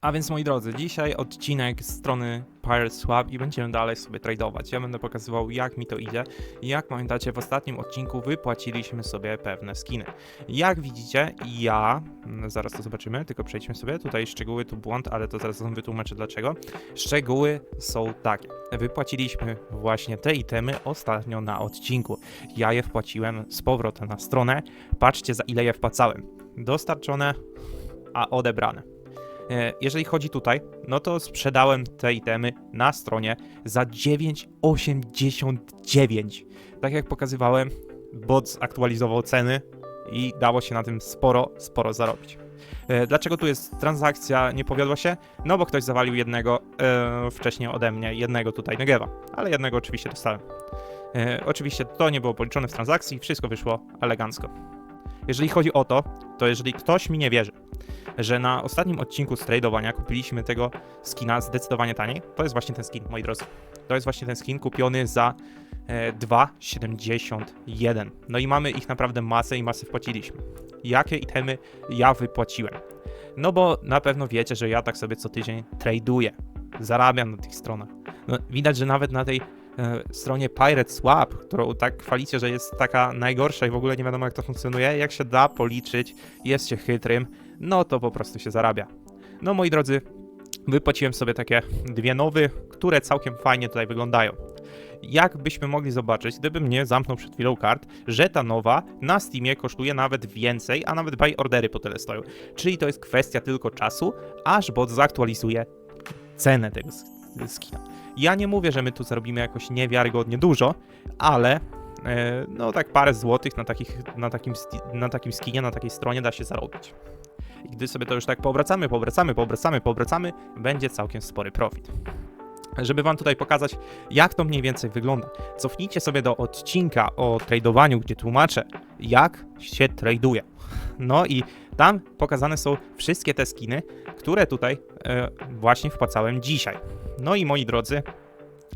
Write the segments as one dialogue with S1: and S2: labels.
S1: A więc moi drodzy, dzisiaj odcinek z strony Pirate Swap i będziemy dalej sobie tradować. Ja będę pokazywał jak mi to idzie. Jak pamiętacie w ostatnim odcinku wypłaciliśmy sobie pewne skiny. Jak widzicie ja, mm, zaraz to zobaczymy, tylko przejdźmy sobie, tutaj szczegóły, tu błąd, ale to zaraz wam wytłumaczę dlaczego. Szczegóły są takie. Wypłaciliśmy właśnie te itemy ostatnio na odcinku. Ja je wpłaciłem z powrotem na stronę. Patrzcie za ile je wpłacałem. Dostarczone, a odebrane. E, Jeżeli chodzi tutaj, no to sprzedałem te itemy na stronie za 9,89. Tak jak pokazywałem, bot zaktualizował ceny i dało się na tym sporo, sporo zarobić. E, Dlaczego tu jest transakcja, nie powiodła się? No bo ktoś zawalił jednego e, wcześniej ode mnie, jednego tutaj Negewa, ale jednego oczywiście dostałem. E, oczywiście to nie było policzone w transakcji, wszystko wyszło elegancko. Jeżeli chodzi o to, to jeżeli ktoś mi nie wierzy, że na ostatnim odcinku z tradowania kupiliśmy tego skina zdecydowanie taniej. To jest właśnie ten skin, moi drodzy. To jest właśnie ten skin kupiony za e, 2,71. No i mamy ich naprawdę masę i masę wpłaciliśmy. Jakie itemy ja wypłaciłem? No bo na pewno wiecie, że ja tak sobie co tydzień traduję. Zarabiam na tych stronach. No, widać, że nawet na tej e, stronie Pirate Swap, którą tak chwalicie, że jest taka najgorsza i w ogóle nie wiadomo jak to funkcjonuje, jak się da policzyć, jest się chytrym, no to po prostu się zarabia. No moi drodzy, wypłaciłem sobie takie dwie nowy, które całkiem fajnie tutaj wyglądają. Jak byśmy mogli zobaczyć, gdybym nie zamknął przed chwilą kart, że ta nowa na Steamie kosztuje nawet więcej, a nawet buy ordery po tyle stoją. Czyli to jest kwestia tylko czasu, aż bot zaktualizuje cenę tego sk- skina. Ja nie mówię, że my tu zarobimy jakoś niewiarygodnie dużo, ale e, no tak parę złotych na, takich, na, takim, na takim skinie, na takiej stronie da się zarobić. I gdy sobie to już tak poobracamy, poobracamy, poobracamy, poobracamy, będzie całkiem spory profit. Żeby wam tutaj pokazać, jak to mniej więcej wygląda, cofnijcie sobie do odcinka o tradowaniu, gdzie tłumaczę, jak się traduje. No i tam pokazane są wszystkie te skiny, które tutaj e, właśnie wpłacałem dzisiaj. No i moi drodzy,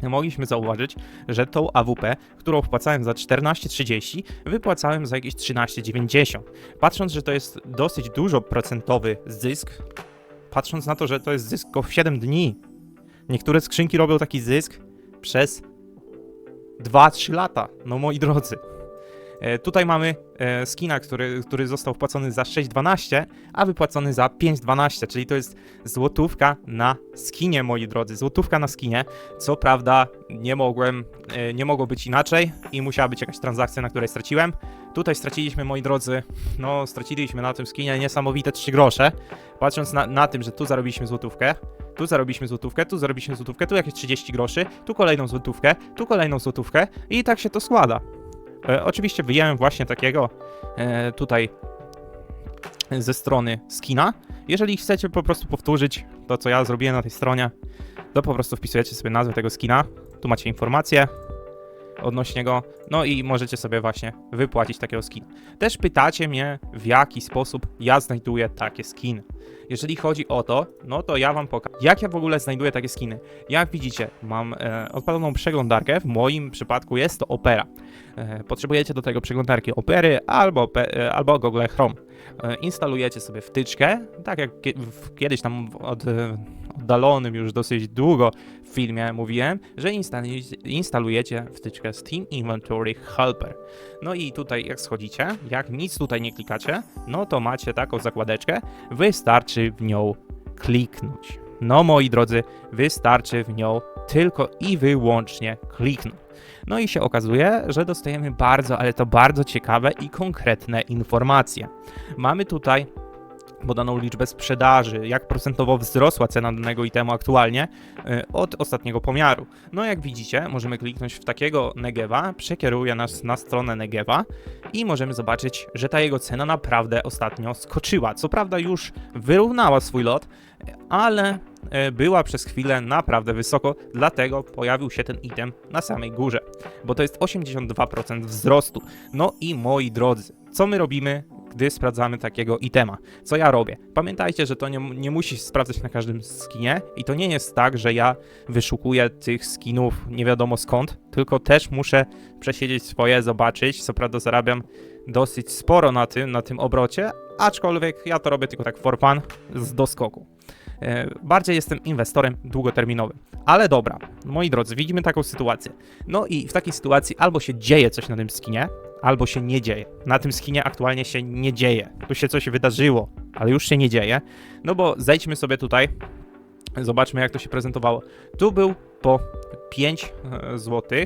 S1: mogliśmy zauważyć, że tą AWP, którą wpłacałem za 14,30, wypłacałem za jakieś 13,90. Patrząc, że to jest dosyć dużo procentowy zysk, patrząc na to, że to jest zysk w 7 dni, niektóre skrzynki robią taki zysk przez 2-3 lata, no moi drodzy. E, tutaj mamy e, skina, który, który został wpłacony za 6,12, a wypłacony za 5,12, czyli to jest złotówka na skinie, moi drodzy. Złotówka na skinie. Co prawda nie mogłem, e, nie mogło być inaczej i musiała być jakaś transakcja, na której straciłem. Tutaj straciliśmy, moi drodzy, no straciliśmy na tym skinie niesamowite 3 grosze. Patrząc na, na tym, że tu zarobiliśmy złotówkę, tu zarobiliśmy złotówkę, tu zarobiliśmy złotówkę, tu jakieś 30 groszy, tu kolejną złotówkę, tu kolejną złotówkę i tak się to składa. E, oczywiście wyjąłem właśnie takiego e, tutaj ze strony skina. Jeżeli chcecie po prostu powtórzyć to, co ja zrobiłem na tej stronie, to po prostu wpisujecie sobie nazwę tego skina. Tu macie informacje odnośnie go, no i możecie sobie właśnie wypłacić takiego skina. Też pytacie mnie, w jaki sposób ja znajduję takie skiny. Jeżeli chodzi o to, no to ja wam pokażę, jak ja w ogóle znajduję takie skiny. Jak widzicie, mam e, odpaloną przeglądarkę, w moim przypadku jest to Opera. E, potrzebujecie do tego przeglądarki Opery albo, e, albo Google Chrome. E, instalujecie sobie wtyczkę, tak jak kiedyś tam od, e, oddalonym już dosyć długo w filmie mówiłem, że instalujecie wtyczkę Steam Inventory Helper. No i tutaj jak schodzicie, jak nic tutaj nie klikacie, no to macie taką zakładeczkę, wystarczy w nią kliknąć. No moi drodzy, wystarczy w nią tylko i wyłącznie kliknąć. No i się okazuje, że dostajemy bardzo, ale to bardzo ciekawe i konkretne informacje. Mamy tutaj podaną liczbę sprzedaży, jak procentowo wzrosła cena danego itemu aktualnie y, od ostatniego pomiaru. No jak widzicie, możemy kliknąć w takiego Negewa, przekieruje nas na stronę Negewa i możemy zobaczyć, że ta jego cena naprawdę ostatnio skoczyła. Co prawda już wyrównała swój lot, ale e, była przez chwilę naprawdę wysoko, dlatego pojawił się ten item na samej górze, bo to jest 82% wzrostu. No i moi drodzy, co my robimy, gdy sprawdzamy takiego itema? Co ja robię? Pamiętajcie, że to nie, nie musi sprawdzać na każdym skinie i to nie jest tak, że ja wyszukuję tych skinów nie wiadomo skąd, tylko też muszę przesiedzieć swoje, zobaczyć. Co prawda zarabiam dosyć sporo na tym, na tym obrocie, aczkolwiek ja to robię tylko tak for fun z doskoku. E, bardziej jestem inwestorem długoterminowym. Ale dobra, moi drodzy, widzimy taką sytuację. No i w takiej sytuacji albo się dzieje coś na tym skinie, albo się nie dzieje. Na tym skinie aktualnie się nie dzieje. Tu się coś wydarzyło, ale już się nie dzieje. No bo zejdźmy sobie tutaj, zobaczmy jak to się prezentowało. Tu był po 5 zł,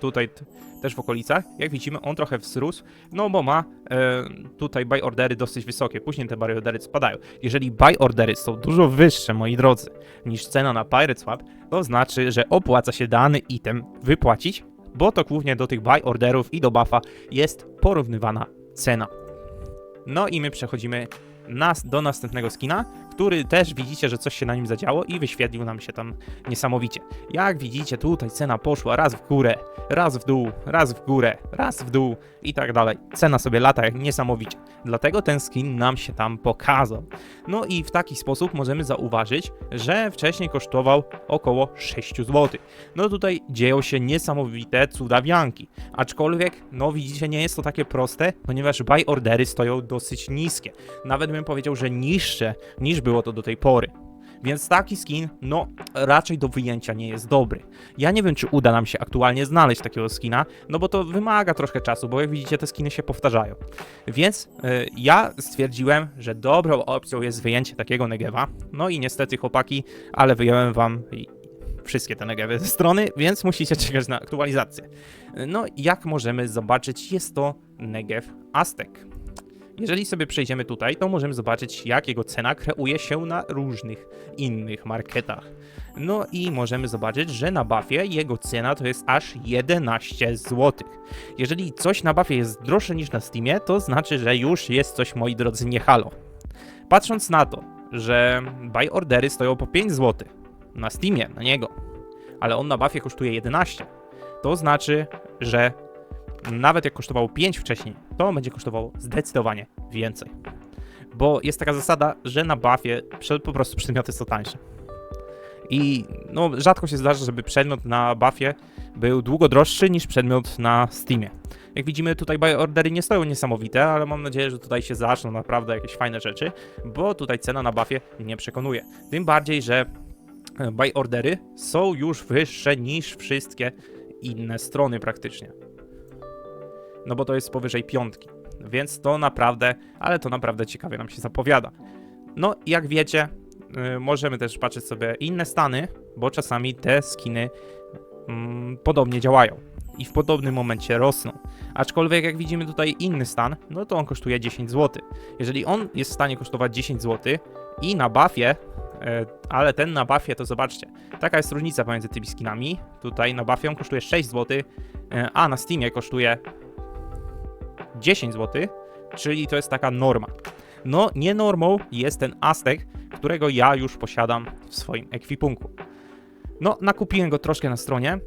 S1: tutaj też w okolicach. Jak widzimy, on trochę wzrósł, no bo ma e, tutaj buy ordery dosyć wysokie. Później te buy ordery spadają. Jeżeli buy ordery są dużo wyższe, moi drodzy, niż cena na Pirate Swap, to znaczy, że opłaca się dany item wypłacić, bo to głównie do tych buy orderów i do buffa jest porównywana cena. No i my przechodzimy nas do następnego skina, który też widzicie, że coś się na nim zadziało i wyświetlił nam się tam niesamowicie. Jak widzicie, tutaj cena poszła raz w górę, raz w dół, raz w górę, raz w dół i tak dalej. Cena sobie lata jak niesamowicie. Dlatego ten skin nam się tam pokazał. No i w taki sposób możemy zauważyć, że wcześniej kosztował około 6 zł. No tutaj dzieją się niesamowite cudawianki. Aczkolwiek, no widzicie, nie jest to takie proste, ponieważ buy ordery stoją dosyć niskie. Nawet bym powiedział, że niższe niż było to do tej pory. Więc taki skin, no, raczej do wyjęcia nie jest dobry. Ja nie wiem, czy uda nam się aktualnie znaleźć takiego skina, no bo to wymaga troszkę czasu, bo jak widzicie, te skiny się powtarzają. Więc y, ja stwierdziłem, że dobrą opcją jest wyjęcie takiego Negewa. No i niestety, chłopaki, ale wyjąłem wam wszystkie te Negewy ze strony, więc musicie czekać na aktualizację. No, jak możemy zobaczyć, jest to Negev Aztek. Jeżeli sobie przejdziemy tutaj, to możemy zobaczyć, jak jego cena kreuje się na różnych innych marketach. No i możemy zobaczyć, że na buffie jego cena to jest aż 11 zł. Jeżeli coś na buffie jest droższe niż na Steamie, to znaczy, że już jest coś, moi drodzy, nie halo. Patrząc na to, że buy ordery stoją po 5 zł na Steamie, na niego, ale on na buffie kosztuje 11, to znaczy, że nawet jak kosztowało 5 wcześniej, to będzie kosztowało zdecydowanie więcej. Bo jest taka zasada, że na buffie po prostu przedmioty są tańsze. I no, rzadko się zdarza, żeby przedmiot na buffie był długo droższy niż przedmiot na Steamie. Jak widzimy, tutaj buy ordery nie stoją niesamowite, ale mam nadzieję, że tutaj się zaczną naprawdę jakieś fajne rzeczy, bo tutaj cena na buffie nie przekonuje. Tym bardziej, że e, buy ordery są już wyższe niż wszystkie inne strony praktycznie no bo to jest powyżej piątki. Więc to naprawdę, ale to naprawdę ciekawie nam się zapowiada. No, i jak wiecie, y, możemy też patrzeć sobie inne stany, bo czasami te skiny mm, podobnie działają i w podobnym momencie rosną. Aczkolwiek jak widzimy tutaj inny stan, no to on kosztuje 10 zł. Jeżeli on jest w stanie kosztować 10 zł i na buffie, e, ale ten na buffie to zobaczcie, taka jest różnica pomiędzy tymi skinami. Tutaj na buffie on kosztuje 6 zł, e, a na Steamie kosztuje 10 zł, czyli to jest taka norma. No, nie normą jest ten Aztek, którego ja już posiadam w swoim ekwipunku. No, nakupiłem go troszkę na stronie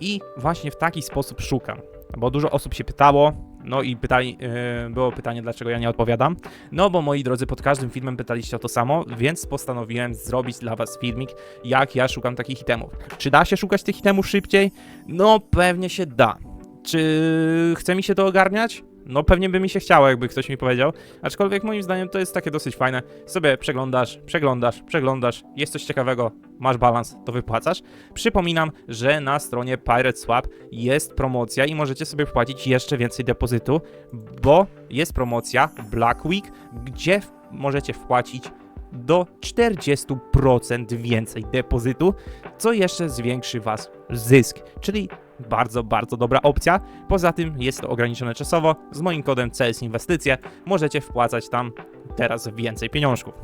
S1: i właśnie w taki sposób szukam, bo dużo osób się pytało, no i yy, było pytanie, dlaczego ja nie odpowiadam. No, bo moi drodzy, pod każdym filmem pytaliście o to samo, więc postanowiłem zrobić dla was filmik, jak ja szukam takich itemów. Czy da się szukać tych itemów szybciej? No, pewnie się da. Czy chce mi się to ogarniać? No pewnie by mi się chciało, jakby ktoś mi powiedział. Aczkolwiek moim zdaniem to jest takie dosyć fajne. Sobie przeglądasz, przeglądasz, przeglądasz, jest coś ciekawego, masz balans, to wypłacasz. Przypominam, że na stronie Pirate Swap jest promocja i możecie sobie wpłacić jeszcze więcej depozytu, bo jest promocja Black Week, gdzie możecie wpłacić do 40% więcej depozytu, co jeszcze zwiększy was zysk. Czyli bardzo, bardzo dobra opcja. Poza tym jest to ograniczone czasowo. Z moim kodem CS Inwestycje możecie wpłacać tam teraz więcej pieniążków.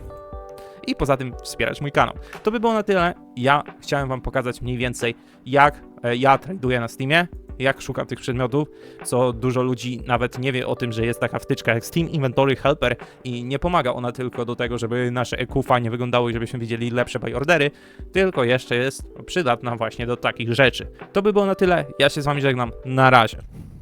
S1: I poza tym wspierać mój kanał. To by było na tyle. Ja chciałem Wam pokazać mniej więcej, jak e, ja traduję na Steamie, jak szukam tych przedmiotów, co dużo ludzi nawet nie wie o tym, że jest taka wtyczka jak Steam Inventory Helper i nie pomaga ona tylko do tego, żeby nasze EQ fajnie wyglądało i żebyśmy widzieli lepsze buy ordery, tylko jeszcze jest przydatna właśnie do takich rzeczy. To by było na tyle. Ja się z Wami żegnam. Na razie.